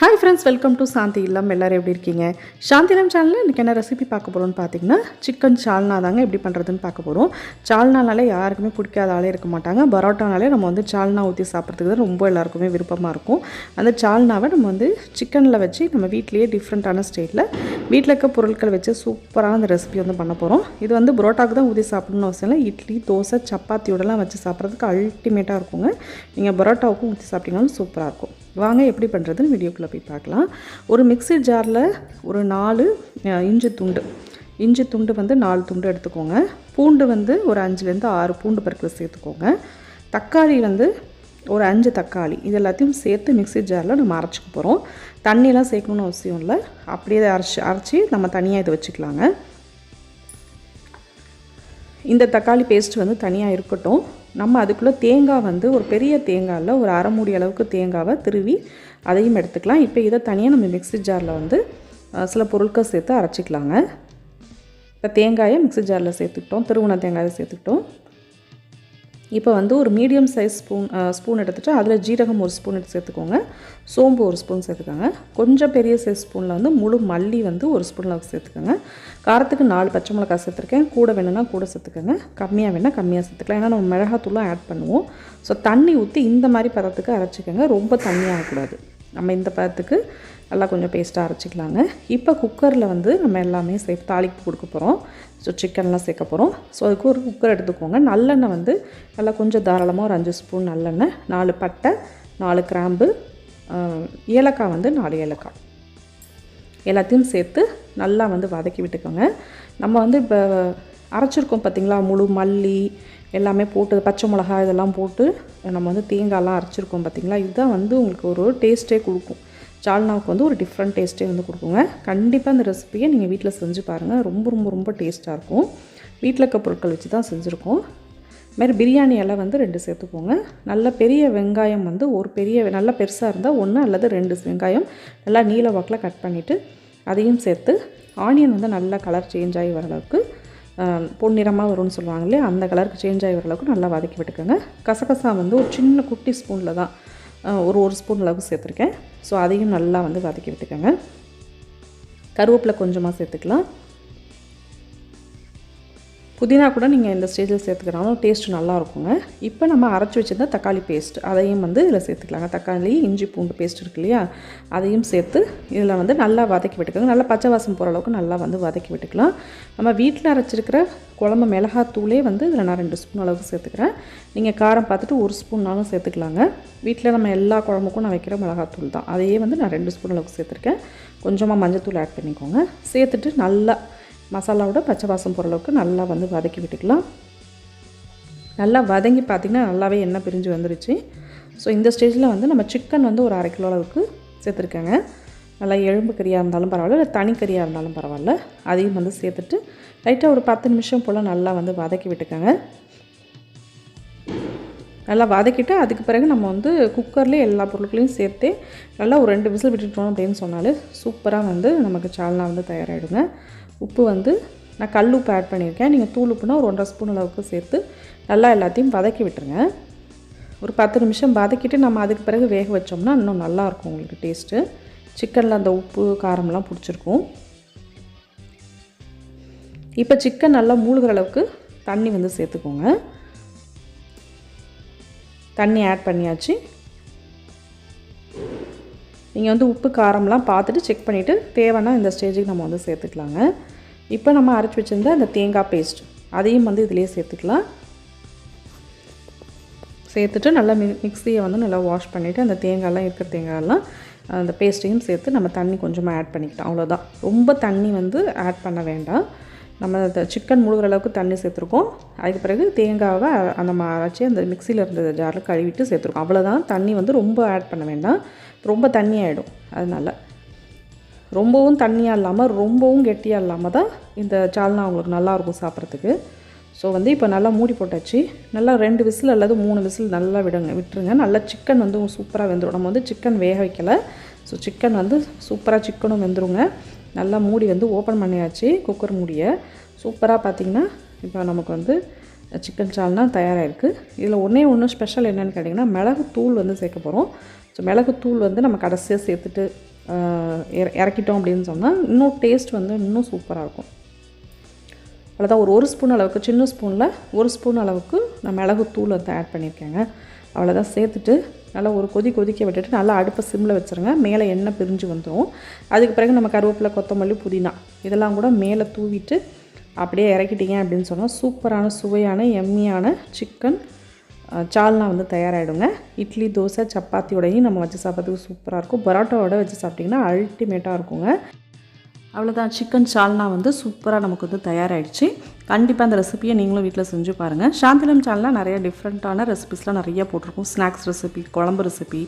Hi friends welcome to Shanthi Illam எல்லோரும் எப்படி இருக்கீங்க? சாந்தி இல்லம் சேனலில் இன்றைக்கி என்ன ரெசிபி பார்க்க போகிறோம்னு பார்த்தீங்கன்னா சிக்கன் சால்னா தாங்க எப்படி பண்ணுறதுன்னு பார்க்க போகிறோம் சால்னானாலே யாருக்குமே பிடிக்காத ஆளே இருக்க மாட்டாங்க. பரோட்டானாலே நம்ம வந்து சால்னா ஊற்றி சாப்பிட்றதுக்கு தான் ரொம்ப எல்லாருக்குமே விருப்பமாக இருக்கும். அந்த சால்னாவை நம்ம வந்து சிக்கனில் வச்சு நம்ம வீட்லேயே டிஃப்ரெண்ட்டான ஸ்டேட்டில் வீட்டில் இருக்க பொருட்கள் வச்சு சூப்பரான அந்த ரெசிபி வந்து பண்ண போகிறோம் இது வந்து பரோட்டாக்கு தான் ஊற்றி சாப்பிடணும்னு அவசியம் இல்லை. இட்லி தோசை சப்பாத்தியோடலாம் வச்சு சாப்பிட்றதுக்கு அல்டிமேட்டாக இருக்குங்க. நீங்கள் பரோட்டாவுக்கும் ஊற்றி சாப்பிட்டீங்கனாலும் சூப்பராக இருக்கும். வாங்க எப்படி பண்ணுறதுன்னு வீடியோக்குள்ளே போய் பார்க்கலாம். ஒரு மிக்ஸி ஜாரில் ஒரு நாலு இஞ்சி துண்டு. இஞ்சி துண்டு வந்து நாலு துண்டு எடுத்துக்கோங்க. பூண்டு வந்து ஒரு அஞ்சுலேருந்து ஆறு பூண்டு பருக்கில் சேர்த்துக்கோங்க. தக்காளி வந்து ஒரு அஞ்சு தக்காளி. இது எல்லாத்தையும் சேர்த்து மிக்ஸி ஜாரில் நம்ம அரைச்சிக்க போகிறோம் தண்ணியெலாம் சேர்க்கணுன்னு அவசியம் இல்லை. அப்படியே அரைச்சி அரைச்சி நம்ம தனியாக இதை வச்சுக்கலாங்க. இந்த தக்காளி பேஸ்ட் வந்து தனியாக இருக்கட்டும். நம்ம அதுக்குள்ளே தேங்காய் வந்து ஒரு பெரிய தேங்காயில் ஒரு அரை மூடி அளவுக்கு தேங்காவை திருவி அதையும் எடுத்துக்கலாம். இப்போ இதை தனியாக நம்ம மிக்ஸி ஜாரில் வந்து சில பொருட்கள் சேர்த்து அரைச்சிக்கலாங்க. இப்போ தேங்காயை மிக்ஸி ஜாரில் சேர்த்துக்கிட்டோம் திருவுண தேங்காயை சேர்த்துக்கிட்டோம். இப்போ வந்து ஒரு மீடியம் சைஸ் ஸ்பூன் ஸ்பூன் எடுத்துகிட்டு அதில் ஜீரகம் ஒரு ஸ்பூன் எடுத்து சேர்த்துக்கோங்க. சோம்பு ஒரு ஸ்பூன் சேர்த்துக்கோங்க. கொஞ்சம் பெரிய சைஸ் ஸ்பூனில் வந்து முழு மல்லி வந்து ஒரு ஸ்பூனில் சேர்த்துக்கோங்க. காரத்துக்கு நாலு பச்சை மிளகாய் சேர்த்துருக்கேன். கூட வேணும்னா கூட சேர்த்துக்கோங்க. கம்மியாக வேணால் கம்மியாக சேர்த்துக்கலாம். ஏன்னா நம்ம மிளகாத்தூளும் ஆட் பண்ணுவோம். ஸோ தண்ணி ஊற்றி இந்த மாதிரி பதத்துக்கு அரைச்சிக்கோங்க. ரொம்ப தண்ணியாகக்கூடாது நம்ம இந்த பதத்துக்கு நல்லா கொஞ்சம் பேஸ்ட்டாக அரைச்சிக்கலாங்க. இப்போ குக்கரில் வந்து நம்ம எல்லாமே சேர்த்து தாளிப்பு கொடுக்க போகிறோம் ஸோ சிக்கன்லாம் சேர்க்க போகிறோம் ஸோ அதுக்கு ஒரு குக்கர் எடுத்துக்கோங்க. நல்லெண்ணெய் வந்து நல்லா கொஞ்சம் தாராளமாக ஒரு அஞ்சு ஸ்பூன் நல்லெண்ணெய் நாலு பட்டை நாலு கிராம்பு ஏலக்காய் வந்து நாலு ஏலக்காய். எல்லாத்தையும் சேர்த்து நல்லா வந்து வதக்கி விட்டுக்கோங்க. நம்ம வந்து இப்போ அரைச்சிருக்கோம் பார்த்தீங்களா முழு மல்லி எல்லாமே போட்டு பச்சை மிளகாய் இதெல்லாம் போட்டு நம்ம வந்து தேங்காய்லாம் அரைச்சிருக்கோம் பார்த்திங்களா இதுதான் வந்து உங்களுக்கு ஒரு டேஸ்ட்டே கொடுக்கும். சால்னாவுக்கு வந்து ஒரு டிஃப்ரெண்ட் டேஸ்ட்டே வந்து கொடுக்குங்க. கண்டிப்பாக இந்த ரெசிபியை நீங்கள் வீட்டில் செஞ்சு பாருங்கள் ரொம்ப ரொம்ப ரொம்ப டேஸ்ட்டாக இருக்கும். வீட்டில் இருக்க பொருட்கள் வச்சு தான் செஞ்சுருக்கோம் இதுமாரி பிரியாணி எல்லாம் வந்து ரெண்டு சேர்த்துக்கோங்க. நல்ல பெரிய வெங்காயம் வந்து ஒரு பெரிய நல்லா பெருசாக இருந்தால் ஒன்று அல்லது ரெண்டு வெங்காயம் நல்லா நீல வாக்கில் கட் பண்ணிவிட்டு அதையும் சேர்த்து ஆனியன் வந்து நல்லா கலர் சேஞ்ச் ஆகி வர அளவுக்கு பொன்னிறமாக வரும்னு சொல்லுவாங்க இல்லையா? அந்த கலருக்கு சேஞ்ச் ஆகி வர அளவுக்கு நல்லா வதக்கி விட்டுக்கோங்க. கசகசா வந்து ஒரு சின்ன குட்டி ஸ்பூனில் தான் ஒரு ஒரு ஸ்பூன் அளவுக்கு சேர்த்துருக்கேன். ஸோ அதையும் நல்லா வந்து வதக்கி விட்டுக்கோங்க. கருவேப்பிலை கொஞ்சமாக சேர்த்துக்கலாம். புதினா கூட நீங்கள் இந்த ஸ்டேஜில் சேர்த்துக்கிறாலும் டேஸ்ட் நல்லா இருக்குங்க இப்போ நம்ம அரைச்சி வச்சுருந்த தக்காளி பேஸ்ட் அதையும் வந்து இதில் சேர்த்துக்கலாங்க. தக்காளி இஞ்சி பூண்டு பேஸ்ட் இருக்கு இல்லையா? அதையும் சேர்த்து இதில் வந்து நல்லா வதக்கி விட்டுக்கோங்க. நல்லா பச்சை வாசம் போகிற அளவுக்கு நல்லா வந்து வதக்கி விட்டுக்கலாம். நம்ம வீட்டில் அரைச்சிருக்கிற குழம்பு மிளகாத்தூளே வந்து இதில் நான் ரெண்டு ஸ்பூன் அளவுக்கு சேர்த்துக்கிறேன். நீங்கள் காரம் பார்த்துட்டு ஒரு ஸ்பூன்னாலும் சேர்த்துக்கலாங்க. வீட்டில் நம்ம எல்லா குழம்புக்கும் நான் வைக்கிற மிளகாத்தூள் தான். அதையே வந்து நான் ரெண்டு ஸ்பூன் அளவுக்கு சேர்த்துருக்கேன். கொஞ்சமாக மஞ்சத்தூள் ஆட் பண்ணிக்கோங்க. சேர்த்துட்டு நல்லா மசாலாவோட பச்சை வாசம் போகிற அளவுக்கு நல்லா வந்து வதக்கி விட்டுக்கலாம். நல்லா வதங்கி பார்த்திங்கன்னா நல்லாவே எண்ணெய் பிரிஞ்சு வந்துருச்சு. ஸோ இந்த ஸ்டேஜில் வந்து நம்ம சிக்கன் வந்து ஒரு அரை கிலோ அளவுக்கு சேர்த்துருக்கேங்க. நல்லா எலும்பு கறியாக இருந்தாலும் பரவாயில்ல இல்லை தனி கறியாக இருந்தாலும் பரவாயில்ல. அதையும் வந்து சேர்த்துட்டு லைட்டாக ஒரு பத்து நிமிஷம் போல் நல்லா வந்து வதக்கி விட்டுக்கோங்க. நல்லா வதக்கிட்டு அதுக்கு பிறகு நம்ம வந்து குக்கர்லேயே எல்லா பொருட்களையும் சேர்த்து நல்லா ஒரு ரெண்டு விசில் விட்டுட்டோம் அப்படின்னு சொன்னாலே சூப்பராக வந்து நமக்கு சால்னா வந்து தயாராகிடுங்க உப்பு வந்து நான் கல் உப்பு ஆட் பண்ணியிருக்கேன். நீங்கள் தூள் உப்புனா ஒரு ஒன்றரை ஸ்பூன் அளவுக்கு சேர்த்து நல்லா எல்லாத்தையும் வதக்கி விட்டுருங்க. ஒரு பத்து நிமிஷம் வதக்கிட்டு நம்ம அதுக்கு பிறகு வேக வச்சோம்னா இன்னும் நல்லாயிருக்கும் உங்களுக்கு டேஸ்ட்டு சிக்கனில் அந்த உப்பு காரம்லாம் பிடிச்சிருக்கும். இப்போ சிக்கன் நல்லா மூழ்கிற அளவுக்கு தண்ணி வந்து சேர்த்துக்கோங்க. தண்ணி ஆட் பண்ணியாச்சு. நீங்கள் வந்து உப்பு காரம்லாம் பார்த்துட்டு செக் பண்ணிவிட்டு தேவைன்னா இந்த ஸ்டேஜுக்கு நம்ம வந்து சேர்த்துக்கலாங்க. இப்போ நம்ம அரைச்சி வச்சுருந்த அந்த தேங்காய் பேஸ்ட் அதையும் வந்து இதிலே சேர்த்துக்கலாம். சேர்த்துட்டு நல்லா மி மிக்ஸியை வந்து நல்லா வாஷ் பண்ணிவிட்டு அந்த தேங்காய்லாம் இருக்கிற தேங்காயெல்லாம் அந்த பேஸ்ட்டையும் சேர்த்து நம்ம தண்ணி கொஞ்சமாக ஆட் பண்ணிக்கிட்டோம் அவ்வளோதான் ரொம்ப தண்ணி வந்து ஆட் பண்ண வேண்டாம். நம்ம அந்த சிக்கன் முழுகிற அளவுக்கு தண்ணி சேர்த்துருக்கோம். அதுக்கு பிறகு தேங்காவை அந்த ம- அரைச்சி அந்த மிக்சியில் இருந்த ஜாரில் கழுவிட்டு சேர்த்துருக்கோம். அவ்வளோதான் தண்ணி வந்து ரொம்ப ஆட் பண்ண வேண்டாம். ரொம்ப தண்ணி ஆகிடும் அதனால் ரொம்பவும் தண்ணியாக இல்லாமல் ரொம்பவும் கெட்டியாக இல்லாமல் தான் இந்த சால்னா உங்களுக்கு நல்லாயிருக்கும் சாப்பிட்றதுக்கு. ஸோ வந்து இப்போ நல்லா மூடி போட்டாச்சு. நல்லா ரெண்டு விசில் அல்லது மூணு விசில் நல்லா விடுங்க விட்டுருங்க. நல்லா சிக்கன் வந்து சூப்பராக வெந்துடும் நம்ம வந்து சிக்கன் வேக வைக்கலை. ஸோ சிக்கன் வந்து சூப்பராக சிக்கனும் வெந்துருங்க. நல்லா மூடி வந்து ஓப்பன் பண்ணியாச்சு குக்கர் மூடியை. சூப்பராக பார்த்தீங்கன்னா இப்போ நமக்கு வந்து சிக்கன் சால்னா தயாராகிருக்கு இதில் ஒன்றே ஒன்று ஸ்பெஷல் என்னென்னு கேட்டிங்கன்னா மிளகு தூள் வந்து சேர்க்க போகிறோம் ஸோ மிளகு தூள் வந்து நம்ம கடைசியாக சேர்த்துட்டு இற- இறக்கிட்டோம் அப்படின்னு சொன்னால் இன்னும் டேஸ்ட் வந்து இன்னும் சூப்பராக இருக்கும். அவ்வளோதான் ஒரு ஒரு ஸ்பூன் அளவுக்கு சின்ன ஸ்பூனில் ஒரு ஸ்பூன் அளவுக்கு நான் மிளகு தூள் வந்து ஆட் பண்ணியிருக்கேங்க. அவ்வளோதான் சேர்த்துட்டு நல்லா ஒரு கொதி கொதிக்க விட்டுட்டு நல்லா அடுப்பை சிம்மில் வச்சுருங்க. மேலே எண்ணெய் பிரிஞ்சு வந்துடும் அதுக்கு பிறகு நம்ம கருவேப்பிலை கொத்தமல்லி புதினா இதெல்லாம் கூட மேலே தூவிட்டு அப்படியே இறக்கிட்டீங்க அப்படின்னு சொன்னால் சூப்பரான சுவையான எம்மியான சிக்கன் சால்னா வந்து தயாராகிடுங்க இட்லி தோசை சப்பாத்தியோடையும் நம்ம வச்சு சாப்பிட்றதுக்கு சூப்பராக இருக்கும். பரோட்டாவோட வச்சு சாப்பிட்டிங்கன்னா அல்டிமேட்டாக இருக்குங்க. அவ்வளோதான் சிக்கன் சால்னா வந்து சூப்பராக நமக்கு வந்து தயாராகிடுச்சு கண்டிப்பாக அந்த ரெசிபியை நீங்களும் வீட்டில் செஞ்சு பாருங்கள் சாந்திலம் சேனலில் நிறைய டிஃப்ரெண்ட்டான ரெசிபிஸ்லாம் நிறைய போட்டிருக்கோம். ஸ்நாக்ஸ் ரெசிபி குழம்பு ரெசிபி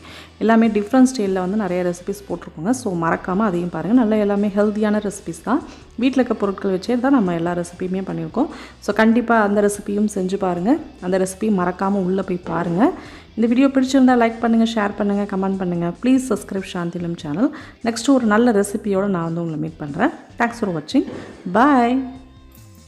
எல்லாமே டிஃப்ரெண்ட் ஸ்டைலில் வந்து நிறைய ரெசிபிஸ் போட்டிருக்கோங்க. ஸோ மறக்காமல் அதையும் பாருங்கள் நல்ல எல்லாமே ஹெல்த்தியான ரெசிபிஸ் தான். வீட்டில் இருக்க பொருட்கள் வச்சே தான் நம்ம எல்லா ரெசிபியுமே பண்ணியிருக்கோம். ஸோ கண்டிப்பாக அந்த ரெசிபியும் செஞ்சு பாருங்கள் அந்த ரெசிபியும் மறக்காமல் உள்ளே போய் பாருங்கள் இந்த வீடியோ பிடிச்சிருந்தா லைக் பண்ணுங்கள் ஷேர் பண்ணுங்கள் கமெண்ட் பண்ணுங்கள் please subscribe Shanthilam channel next ஒரு நல்ல ரெசிபியோடு நான் வந்து உங்களை மீட் பண்ணுறேன் தேங்க்ஸ் ஃபார் வாட்சிங் பாய்